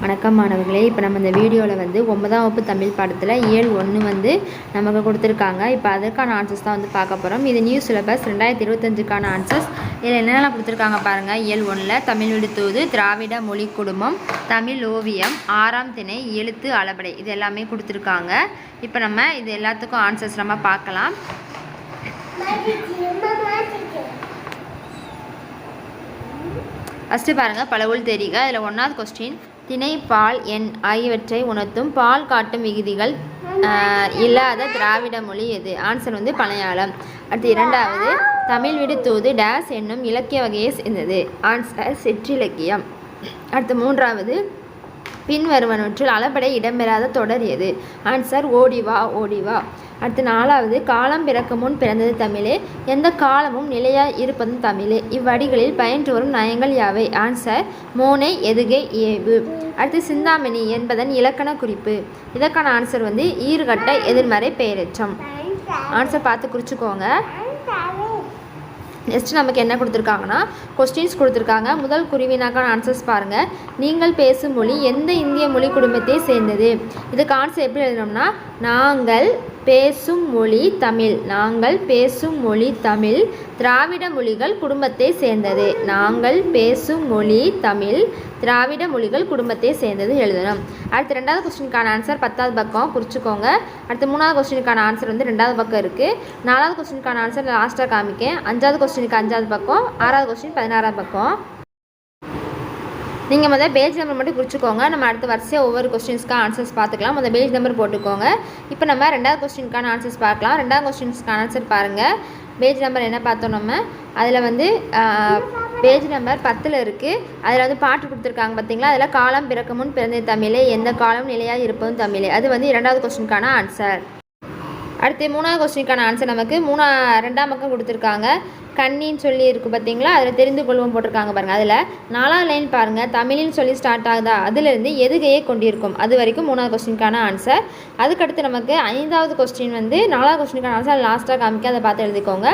வணக்கம் மாணவர்களே. இப்போ நம்ம இந்த வீடியோவில் வந்து ஒன்பதாம் வகுப்பு தமிழ் பாடத்தில் இயல் ஒன்று வந்து நமக்கு கொடுத்துருக்காங்க. இப்போ அதற்கான ஆன்சர்ஸ் தான் வந்து பார்க்க போகிறோம் இது நியூ சிலபஸ் ரெண்டாயிரத்தி இருபத்தஞ்சுக்கான ஆன்சர்ஸ் இதில் என்னென்னலாம் கொடுத்துருக்காங்க பாருங்கள் இயல் ஒன்றில் தமிழ் விடுத்தூது திராவிட மொழி குடும்பம் தமிழ் ஓவியம் ஆறாம் திணை எழுத்து அளபடை. இது எல்லாமே கொடுத்துருக்காங்க. இப்போ நம்ம இது எல்லாத்துக்கும் ஆன்சர்ஸ் நம்ம பார்க்கலாம். ஃபஸ்ட்டு பாருங்கள் பலவுள் தெரிக. இதில் ஒன்றாவது கொஸ்டின் திணை பால் எண் ஆகியவற்றை உணர்த்தும் பால் காட்டும் விகுதிகள் இல்லாத திராவிட மொழி எது? ஆன்சர் வந்து பழையாளம். அடுத்து இரண்டாவது தமிழ் விடு தூது டேஸ் என்னும் இலக்கிய வகையை சேர்ந்தது. ஆன்சர் சிற்றிலக்கியம். அடுத்து மூன்றாவது பின்வருவனவற்றில் அளபடை இடம்பெறாத தொடர் எது? ஆன்சர் ஓடிவா ஓடிவா அடுத்து நாலாவது காலம் பிறக்க முன் பிறந்தது தமிழே. எந்த காலமும் நிலையாய் இருப்பதும் தமிழே. இவ்வடிகளில் பயின்று வரும் நயங்கள் யாவை? ஆன்சர் மோனை எதுகை ஏவு. அடுத்து சிந்தாமணி என்பதன் இலக்கண குறிப்பு. இதற்கான ஆன்சர் வந்து ஈறுகட்ட எதிர்மறை பெயரெச்சம் ஆன்சர் பார்த்து குறிச்சுக்கோங்க. நெக்ஸ்ட் நமக்கு என்ன கொடுத்துருக்காங்கன்னா கொஸ்டின்ஸ் கொடுத்துருக்காங்க. முதல் குருவினாக்கான ஆன்சர்ஸ் பாருங்கள் நீங்கள் பேசும் மொழி எந்த இந்திய மொழி குடும்பத்தை சேர்ந்தது? இதுக்கு ஆன்சர் எப்படி எழுதணும்னா நாங்கள் பேசும் மொழி தமிழ். நாங்கள் பேசும் மொழி தமிழ். திராவிட மொழிகள் குடும்பத்தை சேர்ந்தது. நாங்கள் பேசும் மொழி தமிழ். திராவிட மொழிகள் குடும்பத்தை சேர்ந்தது எழுதணும் அடுத்து ரெண்டாவது கொஸ்டினுக்கான ஆன்சர் பத்தாவது பக்கம். குறிச்சிக்கோங்க அடுத்து மூணாவது கொஸ்டினுக்கான ஆன்சர் வந்து ரெண்டாவது பக்கம் இருக்குது நாலாவது கொஸ்டினுக்கான ஆன்சர் லாஸ்ட்டாக காமிக்கேன். அஞ்சாவது கொஸ்டினுக்கு அஞ்சாவது பக்கம். ஆறாவது கொஸ்டின் பதினாறாவது பக்கம். நீங்கள் முதல்ல பேஜ் நம்பர் மட்டும் குறிச்சிக்கோங்க. நம்ம அடுத்த வரிசையாக ஒவ்வொரு கொஸ்டின்ஸ்க்கு ஆன்சர்ஸ் பார்த்துக்கலாம். முதல் பேஜ் நம்பர் போட்டுக்கோங்க. இப்போ நம்ம ரெண்டாவது கொஸ்டினுக்கான ஆன்சர்ஸ் பார்க்கலாம். ரெண்டாவது கொஸ்டின்ஸ்க்கான ஆன்சர் பாருங்கள் பேஜ் நம்பர் என்ன பார்த்தோம் நம்ம? அதில் வந்து பேஜ் நம்பர் பத்தில் இருக்குது அதில் வந்து பாட்டு கொடுத்துருக்காங்க பார்த்தீங்களா? அதில் காலம் பிறக்க முன் பிறந்த தமிழே. எந்த காலம் நிலையாக இருப்பதும் தமிழே. அது வந்து இரண்டாவது கொஸ்டினுக்கான ஆன்சர் அடுத்து மூணாவது கொஸ்டினுக்கான ஆன்சர் நமக்கு மூணா ரெண்டாம் பக்கம் கொடுத்துருக்காங்க. கண்ணின்னு சொல்லி இருக்குது பார்த்தீங்களா? அதில் தெரிந்து கொள்வோம் போட்டிருக்காங்க பாருங்கள் அதில் நாலாவது லைன் பாருங்கள் தமிழின்னு சொல்லி ஸ்டார்ட் ஆகுதா? அதிலிருந்து எதுகையே கொண்டிருக்கும்? அது வரைக்கும் மூணாவது கொஸ்டினுக்கான ஆன்சர் அதுக்கடுத்து நமக்கு ஐந்தாவது கொஸ்டின் வந்து நாலாவது கொஸ்டினுக்கான ஆன்சர் லாஸ்ட்டாக காமிக்க அதை பார்த்து எழுதிக்கோங்க.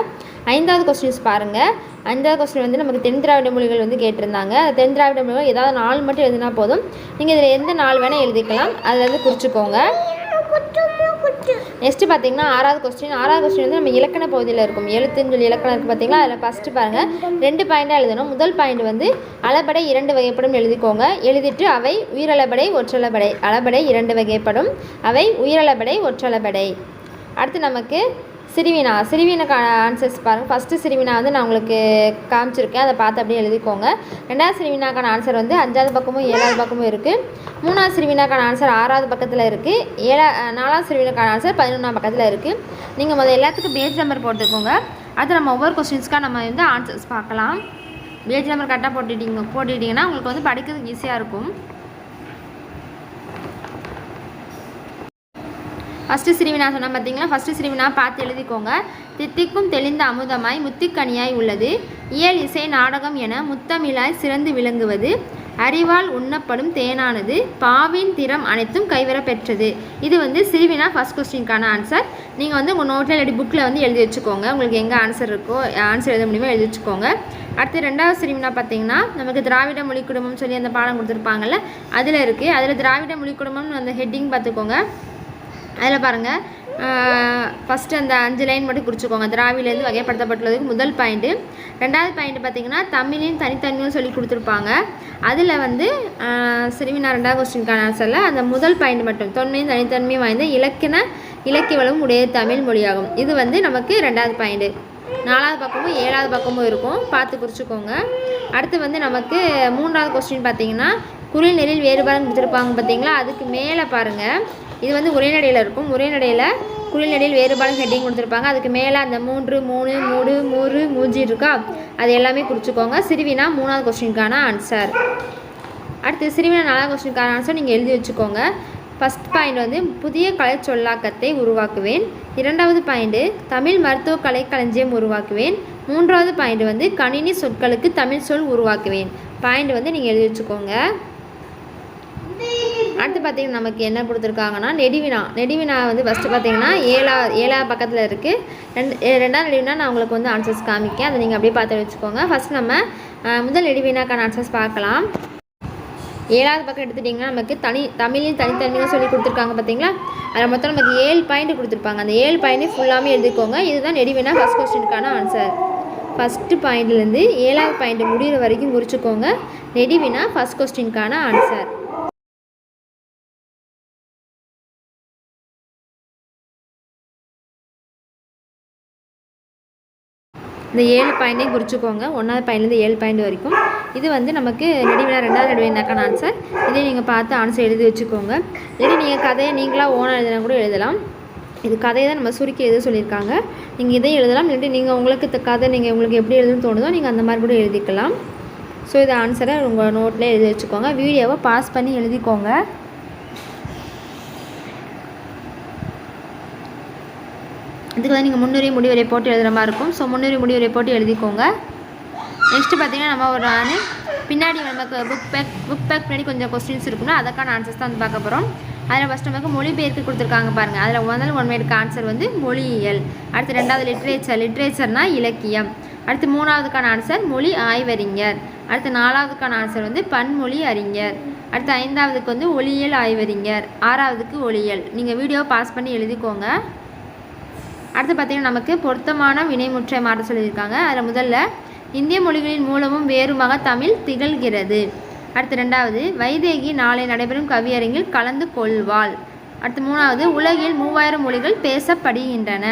ஐந்தாவது கொஸ்டின்ஸ் பாருங்கள் ஐந்தாவது கொஸ்டின் வந்து நமக்கு தென் திராவிட மொழிகள் வந்து கேட்டிருந்தாங்க. அது தென் திராவிட மொழிகள் ஏதாவது நாள் மட்டும் எழுதினா போதும். நீங்கள் இதில் எந்த நாள் வேணால் எழுதிக்கலாம். அதில் வந்து குறிச்சிக்கோங்க. நெக்ஸ்ட்டு பார்த்தீங்கன்னா ஆறாவது கொஸ்டின் ஆறாவது கொஸ்டின் வந்து நம்ம இலக்கண பகுதியில் இருக்கும். எழுத்துன்னு சொல்லி இலக்கணம் இருக்குது பார்த்தீங்களா? அதில் ஃபஸ்ட்டு பாருங்கள் ரெண்டு பாயிண்டாக எழுதணும். முதல் பாயிண்ட் வந்து அளபடை இரண்டு வகைப்படும் எழுதிக்கோங்க. எழுதிட்டு அவை உயிரளபடை ஒற்றளபடை. அளபடை இரண்டு வகைப்படும். அவை உயிரளபடை ஒற்றளபடை. அடுத்து நமக்கு சிறுவினா சிறுவினாக்கான ஆன்சர்ஸ் பாருங்கள் ஃபஸ்ட்டு சிறுவினா வந்து நான் உங்களுக்கு காமிச்சிருக்கேன். அதை பார்த்து அப்படியே எழுதிக்கோங்க. ரெண்டாவது சிறுவினாக்கான ஆன்சர் வந்து அஞ்சாவது பக்கமும் ஏழாவது பக்கமும் இருக்குது மூணாவது சிறுவினாக்கான ஆன்சர் ஆறாவது பக்கத்தில் இருக்குது ஏழா நாலாவது சிறுவினாக்கான ஆன்சர் பதினொன்றாம் பக்கத்தில் இருக்குது நீங்கள் முதல்ல எல்லாத்துக்கும் பேஜ் நம்பர் போட்டுக்கோங்க. அது நம்ம ஒவ்வொரு கொஸ்டின்ஸ்க்காக நம்ம வந்து ஆன்சர்ஸ் பார்க்கலாம். பேஜ் நம்பர் கரெக்டாக போட்டுட்டீங்க போட்டுக்கிட்டிங்கன்னா உங்களுக்கு வந்து படிக்கிறதுக்கு ஈஸியாக இருக்கும். ஃபஸ்ட்டு சிறுவினா சொன்னால் பார்த்தீங்களா ஃபஸ்ட்டு சிறுவினா பார்த்து எழுதிக்கோங்க. தித்திக்கும் தெளிந்த அமுதமாய் முத்திக்கனியாய் உள்ளது. இயல் இசை நாடகம் என முத்தமிழாய் சிறந்து விளங்குவது. அறிவால் உண்ணப்படும் தேனானது. பாவின் திறம் அனைத்தும் கைவர பெற்றது இது வந்து சிறுவினா ஃபஸ்ட் கொஸ்டினுக்கான ஆன்சர் நீங்கள் வந்து உங்கள் நோட்டில் இல்லாட்டி புக்கில் வந்து எழுதி வச்சுக்கோங்க. உங்களுக்கு எங்கே ஆன்சர் இருக்கோ ஆன்சர் எழுத முடியுமோ எழுதி வச்சுக்கோங்க. அடுத்து ரெண்டாவது சிறுவினா பார்த்தீங்கன்னா நமக்கு திராவிட மொழி குடும்பம் சொல்லி அந்த பாடம் கொடுத்துருப்பாங்கல்ல அதில் இருக்குது அதில் திராவிட மொழி குடும்பம்னு அந்த ஹெட்டிங் பார்த்துக்கோங்க அதில் பாருங்கள் ஃபஸ்ட்டு அந்த அஞ்சு லைன் மட்டும் குறிச்சிக்கோங்க. திராவிலேருந்து வகைப்படுத்தப்பட்டுள்ளதுக்கு முதல் பாயிண்ட்டு ரெண்டாவது பாயிண்ட் பார்த்தீங்கன்னா தமிழையும் தனித்தன்மையும் சொல்லி கொடுத்துருப்பாங்க. அதில் வந்து ஆஹ், சிறுவினா ரெண்டாவது கொஸ்டினுக்கான ஆன்சரில் அந்த முதல் பாயிண்ட் மட்டும் தொன்மையும் தனித்தன்மையும் வாய்ந்த இலக்கண இலக்கியவளம் உடைய தமிழ் மொழியாகும். இது வந்து நமக்கு ரெண்டாவது பாயிண்ட்டு நாலாவது பக்கமும் ஏழாவது பக்கமும் இருக்கும். பார்த்து குறிச்சிக்கோங்க. அடுத்து வந்து நமக்கு மூன்றாவது கொஸ்டின் பார்த்தீங்கன்னா குரில் நெறில் வேறுபாடு கொடுத்துருப்பாங்க பார்த்தீங்களா? அதுக்கு மேலே பாருங்கள் இது வந்து உரைநடையில் இருக்கும். உரைநடையில் குரில் குளிநடையில் வேறுபாடு ஹெட்டிங் கொடுத்துருப்பாங்க. அதுக்கு மேலே அந்த மூன்று மூணு மூடு மூறு மூஞ்சி இருக்கா? அது எல்லாமே குறிச்சிக்கோங்க. சிறுவினா மூணாவது கொஸ்டினுக்கான ஆன்சர் அடுத்து சிறுவினா நாலாவது கொஸ்டினுக்கான ஆன்சர் நீங்கள் எழுதி வச்சுக்கோங்க. ஃபஸ்ட் பாயிண்ட் வந்து புதிய கலை சொல்லாக்கத்தை உருவாக்குவேன். இரண்டாவது பாயிண்ட்டு தமிழ் மருத்துவ கலை களஞ்சியம் உருவாக்குவேன். மூன்றாவது பாயிண்ட் வந்து கணினி சொற்களுக்கு தமிழ் சொல் உருவாக்குவேன். பாயிண்ட் வந்து நீங்கள் எழுதி வச்சுக்கோங்க. அடுத்து பார்த்தீங்கன்னா நமக்கு என்ன கொடுத்துருக்காங்கன்னா நெடிவினா நெடிவினா வந்து ஃபஸ்ட்டு பார்த்தீங்கன்னா ஏழா ஏழா பக்கத்தில் இருக்குது ரெண்டு ரெண்டாவது நெடிவினா நான் உங்களுக்கு வந்து ஆன்சர்ஸ் காமிக்கேன். அதை நீங்கள் அப்படியே பார்த்து வச்சுக்கோங்க. ஃபஸ்ட் நம்ம முதல் நெடிவினாக்கான ஆன்சர்ஸ் பார்க்கலாம். ஏழாவது பக்கம் எடுத்துட்டிங்கன்னா நமக்கு தனி தமிழில் தனித்தன்மையாக சொல்லி கொடுத்துருக்காங்க பார்த்தீங்களா அதில் மொத்தம் நமக்கு ஏழு பாயிண்ட் கொடுத்துருப்பாங்க. அந்த ஏழு பாயிண்ட்டே ஃபுல்லாமே எழுதிக்கோங்க. இதுதான் நெடிவினா ஃபஸ்ட் கொஸ்டினுக்கான ஆன்சர் ஃபஸ்ட்டு பாயிண்ட்லேருந்து ஏழாவது பாயிண்ட் முடிகிற வரைக்கும் குறிச்சிக்கோங்க நெடிவினா ஃபஸ்ட் கொஸ்டினுக்கான ஆன்சர் இந்த ஏழு பாயிண்ட்டையும் குறிச்சிக்கோங்க. ஒன்றாவது பாயிண்ட்லேருந்து ஏழு பாயிண்ட் வரைக்கும். இது வந்து நமக்கு நெடுவினா ரெண்டாவது நடுவினாக்கான ஆன்சர் இதே நீங்கள் பார்த்து ஆன்சர் எழுதி வச்சுக்கோங்க. இல்லை நீங்கள் கதையை நீங்களாக ஓனாக எழுதினா கூட எழுதலாம். இது கதையை தான் நம்ம சுருக்கி எழுத சொல்லியிருக்காங்க. நீங்கள் இதையும் எழுதலாம். இல்லாட்டி நீங்கள் உங்களுக்கு கதை நீங்கள் உங்களுக்கு எப்படி எழுதுன்னு தோணுதோ நீங்கள் அந்த மாதிரி கூட எழுதிக்கலாம். ஸோ இது ஆன்சரை உங்கள் நோட்டில் எழுதி வச்சுக்கோங்க. வீடியோவை பாஸ் பண்ணி எழுதிக்கோங்க. இதுக்கு வந்து நீங்கள் முன்னுரை முடிவுரை போட்டு எழுதுகிற மாதிரி இருக்கும். ஸோ முன்னுரை முடிவுரை போட்டு எழுதிக்கோங்க. நெக்ஸ்ட்டு பார்த்தீங்கன்னா நம்ம ஒரு ஆண். பின்னாடி நமக்கு புக் பேக் புக் பேக் பின்னாடி கொஞ்சம் கொஸ்டின்ஸ் இருக்கணும் அதுக்கான ஆன்சர்ஸ் தான் வந்து பார்க்க போகிறோம் அதில் ஃபஸ்ட் நமக்கு மொழிபெயர்த்து கொடுத்துருக்காங்க பாருங்கள் அதில் முதல் ஒன் ஆன்சர் வந்து மொழியியல். அடுத்து ரெண்டாவது லிட்ரேச்சர் லிட்ரேச்சர்னா இலக்கியம். அடுத்து மூணாவதுக்கான ஆன்சர் மொழி ஆய்வறிஞர். அடுத்து நாலாவதுக்கான ஆன்சர் வந்து பன்மொழி அறிஞர். அடுத்து ஐந்தாவதுக்கு வந்து ஒளியியல் ஆய்வறிஞர். ஆறாவதுக்கு ஒளியியல். நீங்கள் வீடியோ பாஸ் பண்ணி எழுதிக்கோங்க. அடுத்து பார்த்தீங்கன்னா நமக்கு பொருத்தமான வினைமுற்றை மாற்ற சொல்லியிருக்காங்க. அதில் முதல்ல இந்திய மொழிகளின் மூலமும் வேறுமாக தமிழ் திகழ்கிறது. அடுத்து ரெண்டாவது வைதேகி நாளை நடைபெறும் கவியரங்கில் கலந்து கொள்வாள். அடுத்து மூணாவது உலகில் மூவாயிரம் மொழிகள் பேசப்படுகின்றன.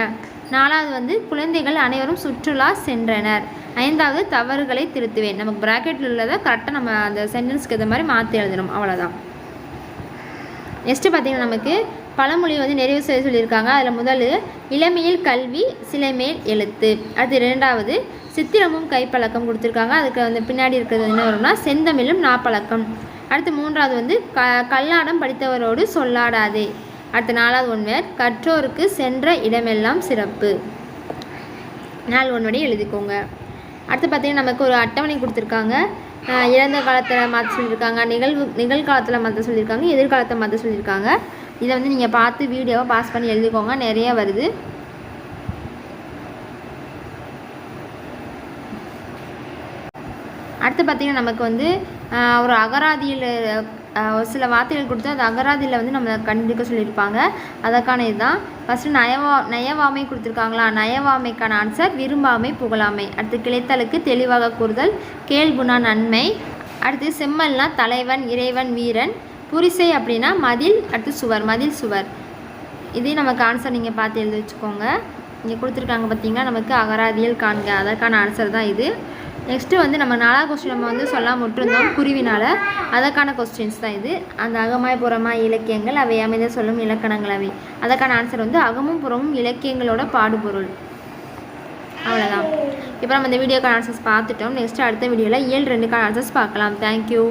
நாலாவது வந்து குழந்தைகள் அனைவரும் சுற்றுலா சென்றனர். ஐந்தாவது தவறுகளை திருத்துவேன். நமக்கு ப்ராக்கெட்டில் உள்ளதை கரெக்டாக நம்ம அந்த சென்டென்ஸ்க்கு ஏற்ற மாதிரி மாற்றி எழுதணும். அவ்வளோதான் நெக்ஸ்ட்டு பார்த்தீங்கன்னா நமக்கு பழமொழி வந்து நிறைவு செய்ய சொல்லியிருக்காங்க. அதில் முதல் இளமையில் கல்வி சிலைமேல் எழுத்து. அடுத்து இரண்டாவது சித்திரமும் கைப்பழக்கம் கொடுத்துருக்காங்க. அதுக்கு வந்து பின்னாடி இருக்கிறது என்ன வரும்னா செந்தமிழும் நாப்பழக்கம். அடுத்து மூன்றாவது வந்து க கல்லாடம் படித்தவரோடு சொல்லாடாதே. அடுத்து நாலாவது ஒன்று கற்றோருக்கு சென்ற இடமெல்லாம் சிறப்பு. நாள் ஒன்றுடைய எழுதிக்கோங்க. அடுத்து பார்த்தீங்கன்னா நமக்கு ஒரு அட்டவணை கொடுத்துருக்காங்க. இறந்த காலத்தில் மாற்ற சொல்லியிருக்காங்க. நிகழ்வு நிகழ்காலத்தில் மாற்ற சொல்லியிருக்காங்க. எதிர்காலத்தை மாற்ற சொல்லியிருக்காங்க. இதை வந்து நீங்கள் பார்த்து வீடியோவை பாஸ் பண்ணி எழுதிக்கோங்க. நிறைய வருது. அடுத்து பார்த்திங்கன்னா நமக்கு வந்து ஒரு அகராதியில் ஒரு சில வார்த்தைகள் கொடுத்து அந்த அகராதியில் வந்து நம்ம கண்டுபிடிக்க சொல்லியிருப்பாங்க. அதற்கான இதுதான். ஃபஸ்ட்டு நயவா நயவாமை கொடுத்துருக்காங்களா? நயவாமைக்கான ஆன்சர் விரும்பாமை புகழாமை. அடுத்து கிளைத்தலுக்கு தெளிவாக கூறுதல் கேள்குணா நன்மை. அடுத்து செம்மல்னா தலைவன் இறைவன் வீரன். புரிசை அப்படின்னா மதில் அடுத்து சுவர் மதில் சுவர். இதையும் நமக்கு ஆன்சர் நீங்கள் பார்த்து எழுதி வச்சுக்கோங்க. இங்கே கொடுத்துருக்காங்க பார்த்தீங்கன்னா நமக்கு அகராதியல் காண்க. அதற்கான ஆன்சர் தான் இது. நெக்ஸ்ட்டு வந்து நம்ம நாலாவது கொஸ்டின் நம்ம வந்து சொல்லாம விட்டுருந்தோம் குருவினால். அதற்கான கொஸ்டின்ஸ் தான் இது. அந்த அகமாய் புறமாய் இலக்கியங்கள் அவை அமைந்த சொல்லும் இலக்கணங்கள் அவை. அதற்கான ஆன்சர் வந்து அகமும் புறமும் இலக்கியங்களோட பாடுபொருள். அவ்வளோதான் இப்போ நம்ம இந்த வீடியோக்கான ஆன்சர்ஸ் பார்த்துட்டோம். நெக்ஸ்ட் அடுத்த வீடியோவில் ஏழு ரெண்டுக்கான ஆன்சர்ஸ் பார்க்கலாம். தேங்க்யூ